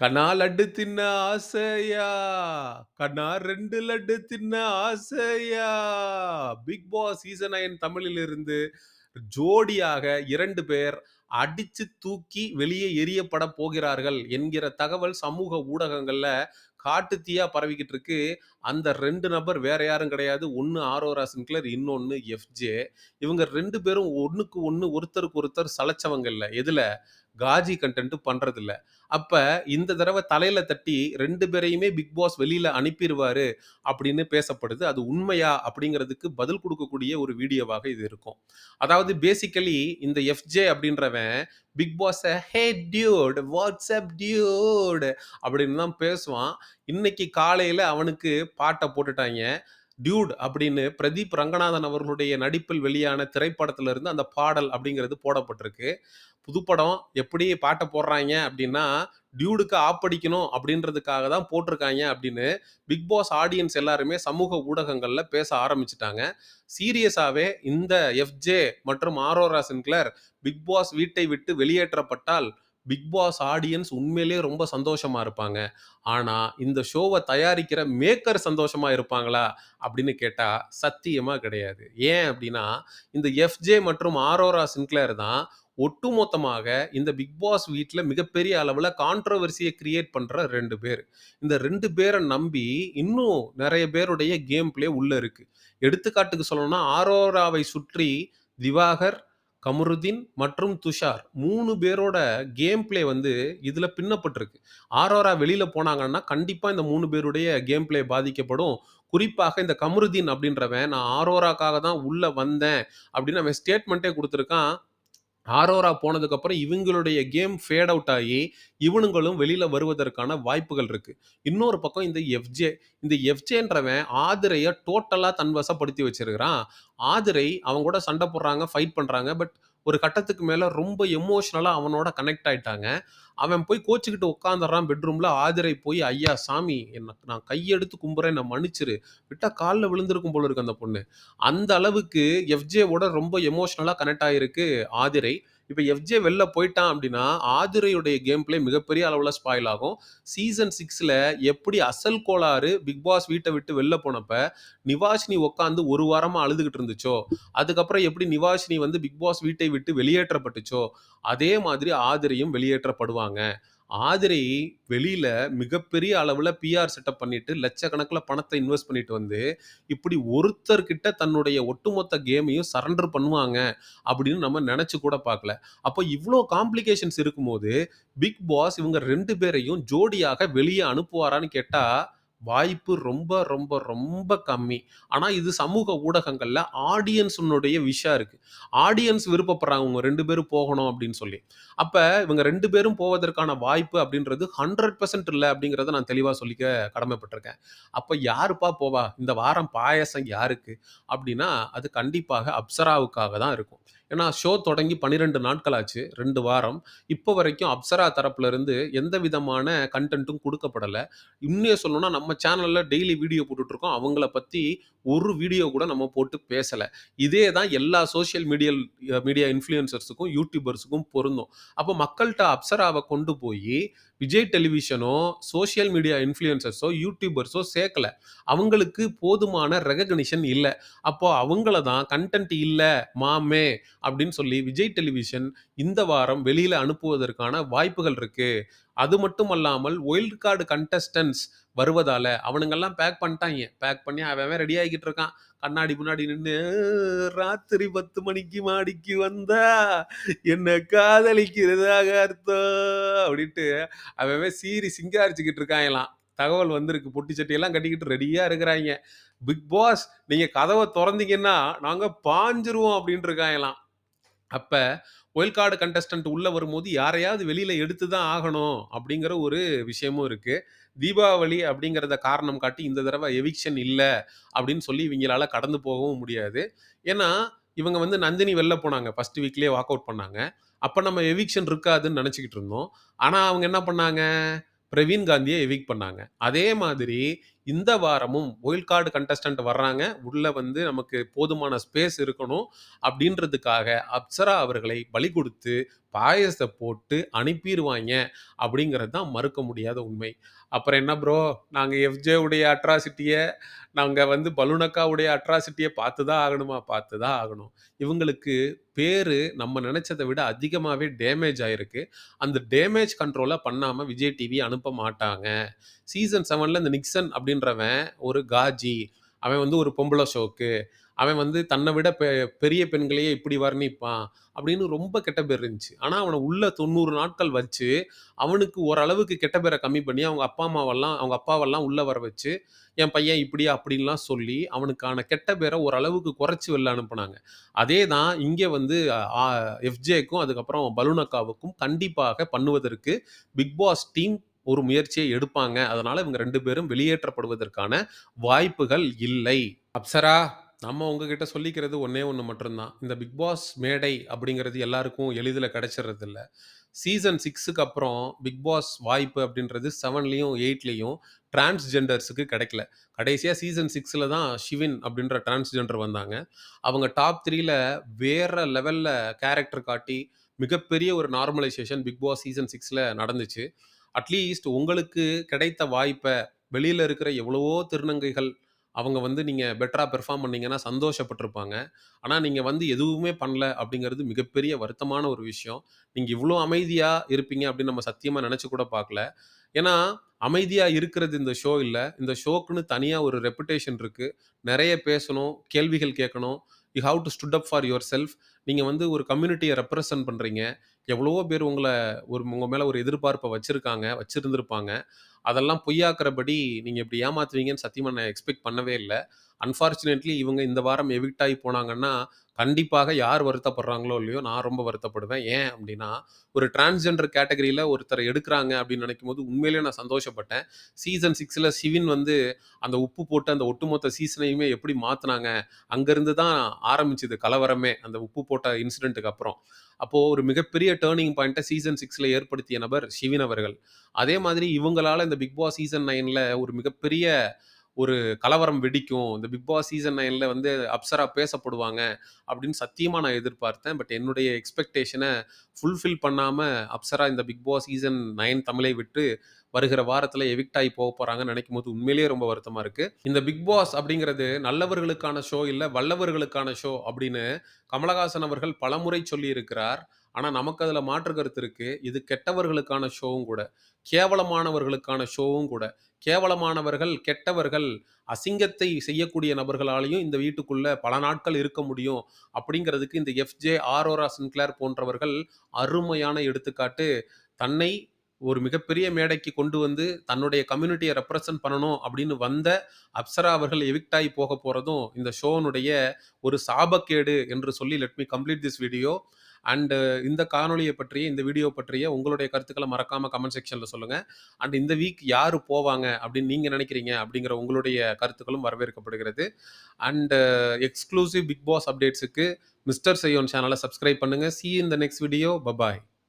கண்ணா லட்டு தின்ன ஆசையா, கண்ணா ரெண்டு லட்டு தின்ன ஆசையா. பிக் பாஸ் சீசன் நைன் தமிழிலிருந்து ஜோடியாக இரண்டு பேர் அடிச்சு தூக்கி வெளியே எரியப்பட போகிறார்கள் என்கிற தகவல் சமூக ஊடகங்கள்ல காட்டுத்தீயா பரவிக்கிட்டு இருக்கு. அந்த ரெண்டு நபர் வேற யாரும் கிடையாது. ஒண்ணு ஆரோரா சின்க்ளர், இன்னொன்னு எஃப்ஜே. இவங்க ரெண்டு பேரும் ஒன்றுக்கு ஒன்று ஒருத்தருக்கு ஒருத்தர் சலைச்சவங்க இல்லை எதுல? காஜி கன்டென்ட் பண்ணுறதில்ல அப்போ இந்த தடவை தலையில் தட்டி ரெண்டு பேரையுமே பிக் பாஸ் வெளியில் அனுப்பிடுவார் அப்படின்னு பேசப்படுது. அது உண்மையா? அப்படிங்கிறதுக்கு பதில் கொடுக்கக்கூடிய ஒரு வீடியோவாக இது இருக்கும். அதாவது பேசிக்கலி இந்த எஃப்ஜே அப்படின்றவன் பிக் பாஸை "ஹே டியூட், வாட்ஸ்அப் டியூட்" அப்படின்னு தான் பேசுவான். இன்னைக்கு காலையில் அவனுக்கு பாட்டை போட்டுட்டாங்க டியூட் அப்படின்னு பிரதீப் ரங்கநாதன் அவர்களுடைய நடிப்பில் வெளியான திரைப்படத்துல இருந்து அந்த பாடல் அப்படிங்கிறது போடப்பட்டிருக்கு. புதுப்படம் எப்படி பாட்டை போடுறாங்க அப்படின்னா, டியூடுக்கு ஆப்படிக்கணும் அப்படின்றதுக்காக தான் போட்டிருக்காங்க அப்படின்னு பிக் பாஸ் ஆடியன்ஸ் எல்லாருமே சமூக ஊடகங்களில் பேச ஆரம்பிச்சிட்டாங்க சீரியஸாகவே இந்த எஃப்ஜே மற்றும் ஆரோரா சின்க்ளர் பிக் பாஸ் வீட்டை விட்டு வெளியேற்றப்பட்டால், பிக் பாஸ் ஆடியன்ஸ் உண்மையிலேயே ரொம்ப சந்தோஷமா இருப்பாங்க. ஆனா, இந்த ஷோவை தயாரிக்கிற மேக்கர் சந்தோஷமா இருப்பாங்களா? அப்படின்னு கேட்டா, சத்தியமா கிடையாது. ஏன் அப்படின்னா, இந்த எஃப்ஜே மற்றும் ஆரோரா சின்க்ளேர் தான் ஒட்டுமொத்தமாக இந்த பிக் பாஸ் வீட்டில் மிகப்பெரிய அளவில் கான்ட்ரவர்சியை கிரியேட் பண்ணுற ரெண்டு பேர். இந்த ரெண்டு பேரை நம்பி இன்னும் நிறைய பேருடைய கேம் பிளே உள்ளே இருக்குது எடுத்துக்காட்டுக்கு சொல்லணும்னா, ஆரோராவை சுற்றி திவாகர், கமருதீன் மற்றும் துஷார் மூணு பேரோட கேம் பிளே வந்து இதில் பின்னப்பட்டிருக்கு. ஆரோரா வெளியில் போனாங்கன்னா, கண்டிப்பாக இந்த மூணு பேருடைய கேம் பிளே பாதிக்கப்படும். குறிப்பாக இந்த கமருதீன் அப்படின்றவன், "நான் ஆரோராக்காக தான் உள்ளே வந்தேன்" அப்படின்னு அவன் ஸ்டேட்மெண்ட்டே கொடுத்துருக்கான் ஆரோரா போனதுக்கப்புறம் இவங்களுடைய கேம் ஃபேட் அவுட் ஆகி, இவனுங்களும் வெளியில் வருவதற்கான வாய்ப்புகள் இருக்குது இன்னொரு பக்கம் இந்த எஃப்ஜே. இந்த எஃப்ஜேன்றவன் ஆதிரையை டோட்டலாக தன்வசப்படுத்தி வச்சிருக்கிறான். ஆதிரை அவங்க கூட சண்டை போடுறாங்க, ஃபைட் பண்ணுறாங்க பட் ஒரு கட்டத்துக்கு மேலே ரொம்ப எமோஷ்னலாக அவனோட கனெக்ட் ஆயிட்டாங்க. அவன் போய் கோச்சுக்கிட்டு உட்கார்ந்துடுறான் பெட்ரூமில் ஆதிரை போய், "ஐயா சாமி என்ன நான் கையெடுத்து கும்புறேன். நான் மன்னிச்சிரு." விட்டா காலில் விழுந்திருக்கும் போல இருக்கு அந்த பொண்ணு. அந்த அளவுக்கு எஃப்ஜேவோட ரொம்ப எமோஷ்னலாக கனெக்ட் ஆகிருக்கு ஆதிரை. இப்போ எஃப்ஜே வெளில போயிட்டான் அப்படின்னா, ஆதிரையுடைய கேம் பிளே மிகப்பெரிய அளவில் ஸ்பாயில் ஆகும். சீசன் சிக்ஸில் எப்படி அசல் கோளாறு பிக் பாஸ் வீட்டை விட்டு வெளில போனப்ப, நிவாஷினி உட்காந்து ஒரு வாரமாக அழுதுகிட்டு இருந்துச்சோ, அதுக்கப்புறம் எப்படி நிவாஷினி வந்து பிக் பாஸ் வீட்டை விட்டு வெளியேற்றப்பட்டுச்சோ, அதே மாதிரி ஆதிரையும் வெளியேற்றப்படுவாங்க. ஆதிரை வெளியில மிகப்பெரிய அளவுல பிஆர் செட்டப் பண்ணிட்டு, லட்சக்கணக்கில் பணத்தை இன்வெஸ்ட் பண்ணிட்டு வந்து, இப்படி ஒருத்தர்கிட்ட தன்னுடைய ஒட்டுமொத்த கேமையும் சரண்டர் பண்ணுவாங்க அப்படின்னு நம்ம நினச்சி கூட பார்க்கல. அப்போ இவ்வளோ காம்ப்ளிகேஷன்ஸ் இருக்கும்போது, பிக் பாஸ் இவங்க ரெண்டு பேரையும் ஜோடியாக வெளியே அனுப்புவாரான்னு கேட்டால் வாய்ப்பு ரொம்ப ரொம்ப ரொம்ப கம்மி. ஆனால் இது சமூக ஊடகங்களில் ஆடியன்ஸுனுடைய விஷயம் இருக்கு. ஆடியன்ஸ் விருப்பப்படுறாங்க உங்க ரெண்டு பேரும் போகணும் அப்படின்னு சொல்லி. அப்ப இவங்க ரெண்டு பேரும் போவதற்கான வாய்ப்பு அப்படின்றது 100% இல்லை அப்படிங்கிறத நான் தெளிவா சொல்லிக்க கடமைப்பட்டிருக்கேன். அப்ப யாருப்பா போவா? இந்த வாரம் பாயாசம் யாருக்கு? அப்படின்னா, அது கண்டிப்பாக அப்சராவுக்காக தான் இருக்கும். ஏன்னா ஷோ தொடங்கி 12 நாட்கள் ஆச்சு. ரெண்டு வாரம். இப்போ வரைக்கும் அப்சரா தரப்புலேருந்து எந்த விதமான கன்டென்ட்டும் கொடுக்கப்படலை இன்னும் சொல்லணும்னா நம்ம சேனலில் டெய்லி வீடியோ போட்டுட்ருக்கோம் அவங்கள பற்றி ஒரு வீடியோ கூட நம்ம போட்டு பேசலை இதே தான் எல்லா சோஷியல் மீடியல் மீடியா இன்ஃப்ளூயன்சர்ஸுக்கும் யூடியூபர்ஸுக்கும் பொருந்தும். அப்போ மக்கள்கிட்ட அப்சராவை கொண்டு போய் விஜய் டெலிவிஷனோ, சோஷியல் மீடியா இன்ஃப்ளூயன்சர்ஸோ, யூடியூபர்ஸோ சேர்க்கல. அவங்களுக்கு போதுமான ரெகக்னிஷன் இல்லை அப்போ அவங்கள தான் கன்டென்ட் இல்லை மாமே அப்படின்னு சொல்லி விஜய் டெலிவிஷன் இந்த வாரம் வெளியில் அனுப்புவதற்கான வாய்ப்புகள் இருக்கு. அது மட்டும் அல்லாமல் ஒயில்டு கார்டு கண்டஸ்டன்ஸ் வருவதால அவனுங்கெல்லாம் பேக் பண்ணிட்டாங்க பேக் பண்ணி அவன் ரெடி ஆகிக்கிட்டு இருக்கான். கண்ணாடி முன்னாடி நின்று "ராத்திரி 10 மணிக்கு மாடிக்கு வந்தா என்ன காதலிக்கிறதாக அர்த்தம்" அப்படின்ட்டு அவன் சீரி சீறி சிங்காரிச்சுக்கிட்டு எல்லாம் தகவல் வந்திருக்கு. பொட்டி சட்டியெல்லாம் கட்டிக்கிட்டு ரெடியாக இருக்கிறாய்ங்க. "பிக் பாஸ் நீங்கள் கதவை தொறந்தீங்கன்னா, நாங்கள் பாஞ்சிருவோம் அப்படின்னு எல்லாம் அப்ப ஒயில் கார்டு கன்டெஸ்டன்ட் உள்ள வரும்போது யாரையாவது வெளியில எடுத்து தான் ஆகணும் அப்படிங்கிற ஒரு விஷயமும் இருக்கு. தீபாவளி அப்படிங்கிறத காரணம் காட்டி இந்த தடவ எவிக்ஷன் இல்ல அப்படின்னு சொல்லி இவங்களால கடந்து போகவும் முடியாது. ஏன்னா, இவங்க வந்து நந்தினி வெளில போனாங்க. ஃபர்ஸ்ட் வீக்லயே வாக் அவுட் பண்ணாங்க. அப்ப நம்ம எவிக்ஷன் இருக்காதுன்னு நினச்சிக்கிட்டு இருந்தோம். ஆனா அவங்க என்ன பண்ணாங்க? பிரவீன் காந்திய எவிக்ட் பண்ணாங்க. அதே மாதிரி இந்த வாரமும் ஒயில்ட் கார்டு கண்டஸ்டன்ட் வர்றாங்க. உள்ள வந்து நமக்கு போதுமான ஸ்பேஸ் இருக்கணும். அப்படின்றதுக்காக அப்சரா அவர்களை பலி கொடுத்து பாயசத்தை போட்டு அனுப்பிடுவாங்க அப்படிங்கிறது தான் மறுக்க முடியாத உண்மை. அப்புறம் என்ன ப்ரோ, நாங்கள் எஃப்ஜே உடைய அட்ராசிட்டியை நாங்கள் வந்து பலூனக்காவுடைய அட்ராசிட்டியை பார்த்து தான் ஆகணுமா? பார்த்து தான் ஆகணும். இவங்களுக்கு பேர் நம்ம நினச்சதை விட அதிகமாகவே டேமேஜ் ஆகிருக்கு அந்த டேமேஜ் கண்ட்ரோலை பண்ணாமல் விஜய் டிவி அனுப்ப மாட்டாங்க. சீசன் செவனில் இந்த நிக்சன் அப்படின்றவன் ஒரு காஜி. அவன் வந்து ஒரு பொம்பள ஷோக்கு. அவன் வந்து தன்னை விட பெ பெரிய பெண்களையே இப்படி வர்ணிப்பான். அப்படின்னு ரொம்ப கெட்ட பேர் இருந்துச்சு. ஆனால் அவனை உள்ள 90 நாட்கள் வச்சு, அவனுக்கு ஓரளவுக்கு கெட்ட பேரை கம்மி பண்ணி, அவங்க அப்பா அம்மாவெல்லாம் அவங்க அப்பாவெல்லாம் உள்ளே வர வச்சு, என் பையன் இப்படி அப்படின்லாம் சொல்லி, அவனுக்கான கெட்ட பேரை ஓரளவுக்கு குறைச்சி வெளில அனுப்புனாங்க. அதே தான் இங்கே வந்து எஃப்ஜேக்கும் அதுக்கப்புறம் பலூனக்காவுக்கும் கண்டிப்பாக பண்ணுவதற்கு பிக் பாஸ் டீம் ஒரு முயற்சியை எடுப்பாங்க. அதனால இவங்க ரெண்டு பேரும் வெளியேற்றப்படுவதற்கான வாய்ப்புகள் இல்லை. அப்சரா, நம்ம உங்ககிட்ட சொல்லிக்கிறது ஒன்றே ஒன்று மட்டும்தான் இந்த பிக் பாஸ் மேடை அப்படிங்கிறது எல்லாருக்கும் எளிதில கிடைச்சிறதில்ல. சீசன் சிக்ஸுக்கு அப்புறம் பிக் பாஸ் வாய்ப்பு அப்படின்றது செவன்லேயும் எயிட்லேயும் டிரான்ஸ்ஜெண்டர்ஸுக்கு கிடைக்கல. கடைசியாக சீசன் சிக்ஸில் தான் ஷிவின் அப்படின்ற டிரான்ஸ்ஜெண்டர் வந்தாங்க. அவங்க டாப் த்ரீல வேற லெவலில் கேரக்டர் காட்டி, மிகப்பெரிய ஒரு நார்மலைசேஷன் பிக் பாஸ் சீசன் சிக்ஸில் நடந்துச்சு. அட்லீஸ்ட் உங்களுக்கு கிடைத்த வாய்ப்பை வெளியில் இருக்கிற எவ்வளவோ திருநங்கைகள், அவங்க வந்து நீங்கள் பெட்டரா பெர்ஃபார்ம் பண்ணீங்கன்னா சந்தோஷப்பட்டிருப்பாங்க ஆனால் நீங்கள் வந்து எதுவுமே பண்ணல அப்படிங்கிறது மிகப்பெரிய வருத்தமான ஒரு விஷயம். நீங்கள் இவ்வளோ அமைதியாக இருப்பீங்க அப்படின்னு நம்ம சத்தியமாக நினச்சி கூட பார்க்கல. ஏன்னா, அமைதியாக இருக்கிறது இந்த ஷோ இல்லை இந்த ஷோக்குன்னு தனியாக ஒரு ரெப்புடேஷன் இருக்குது நிறைய பேசணும், கேள்விகள் கேட்கணும். You have to stand up for yourself. நீங்கள் வந்து ஒரு கம்யூனிட்டியை ரெப்ரசன்ட் பண்ணுறீங்க எவ்வளவோ பேர் உங்கள ஒரு உங்க மேல ஒரு எதிர்பார்ப்ப வச்சிருக்காங்க, வச்சிருந்திருப்பாங்க. அதெல்லாம் பொய்யாக்குறபடி நீங்க இப்படி ஏமாத்துவீங்கன்னு சத்தியமா நான் எக்ஸ்பெக்ட் பண்ணவே இல்ல. அன்ஃபார்ச்சுனேட்லி இவங்க இந்த வாரம் எவிக்ட் ஆகி போனாங்கன்னா, கண்டிப்பாக யார் வருத்தப்படுறாங்களோ இல்லையோ, நான் ரொம்ப வருத்தப்படுவேன். ஏன் அப்படின்னா, ஒரு டிரான்ஸ்ஜெண்டர் கேட்டகரியில் ஒருத்தர் எடுக்கிறாங்க அப்படின்னு நினைக்கும் போது உண்மையிலேயே நான் சந்தோஷப்பட்டேன். சீசன் சிக்ஸில் சிவின் வந்து அந்த உப்பு போட்டு அந்த ஒட்டுமொத்த சீசனையுமே எப்படி மாற்றினாங்க அங்கேருந்து தான் ஆரம்பிச்சுது கலவரமே. அந்த உப்பு போட்ட இன்சிடென்ட்டுக்கு அப்புறம். அப்போது ஒரு மிகப்பெரிய டேர்னிங் பாயிண்ட்டை சீசன் சிக்ஸில் ஏற்படுத்திய நபர் சிவின் அவர்கள். அதே மாதிரி இவங்களால இந்த பிக் பாஸ் சீசன் நைனில் ஒரு மிகப்பெரிய ஒரு கலவரம் வெடிக்கும். இந்த பிக் பாஸ் சீசன் நைனில் வந்து அப்சரா பேசப்படுவாங்க அப்படின்னு சத்தியமாக நான் எதிர்பார்த்தேன். பட் என்னுடைய எக்ஸ்பெக்டேஷனை ஃபுல்ஃபில் பண்ணாமல் அப்சரா இந்த பிக் பாஸ் சீசன் நைன் தமிழை விட்டு வருகிற வாரத்தில் எவிக்ட் போகிறாங்க நினைக்கும் போது உண்மையிலேயே ரொம்ப வருத்தமாக இருக்குது இந்த பிக் பாஸ் அப்படிங்கிறது நல்லவர்களுக்கான ஷோ இல்லை வல்லவர்களுக்கான ஷோ அப்படின்னு கமலஹாசன் அவர்கள் பலமுறை சொல்லியிருக்கிறார். ஆனால் நமக்கு அதில் மாற்று கருத்து இருக்குது இது கெட்டவர்களுக்கான ஷோவும் கூட. கேவலமானவர்களுக்கான ஷோவும் கூட. கேவலமானவர்கள், கெட்டவர்கள், அசிங்கத்தை செய்யக்கூடிய நபர்களாலையும் இந்த வீட்டுக்குள்ள பல நாட்கள் இருக்க முடியும். அப்படிங்கிறதுக்கு இந்த எஃப்ஜே, ஆரோரா சின்க்ளேர் போன்றவர்கள் அருமையான எடுத்துக்காட்டு. தன்னை ஒரு மிகப்பெரிய மேடைக்கு கொண்டு வந்து, தன்னுடைய கம்யூனிட்டியை ரெப்ரசன்ட் பண்ணணும் அப்படின்னு வந்த அப்சரா அவர்கள் எவிக்ட் ஆயி போக போகிறதும் இந்த ஷோனுடைய ஒரு சாபக்கேடு என்று சொல்லி let me complete this video. And இந்த காணொலியை பற்றிய, இந்த வீடியோ பற்றிய உங்களுடைய கருத்துக்களை மறக்காம கமெண்ட் செக்ஷன்ல சொல்லுங்க. அண்ட் இந்த வீக் யார் போவாங்க அப்படின்னு நீங்க நினைக்கிறீங்க அப்படிங்கிற உங்களுடைய கருத்துக்களும் வரவேற்கப்படுகிறது. அண்டு எக்ஸ்க்ளூசிவ் பிக் பாஸ் அப்டேட்ஸுக்கு மிஸ்டர் செய்யோன் சேனலை சப்ஸ்கிரைப் பண்ணுங்க. சி இந்த த நெக்ஸ்ட் வீடியோ. பபாய்.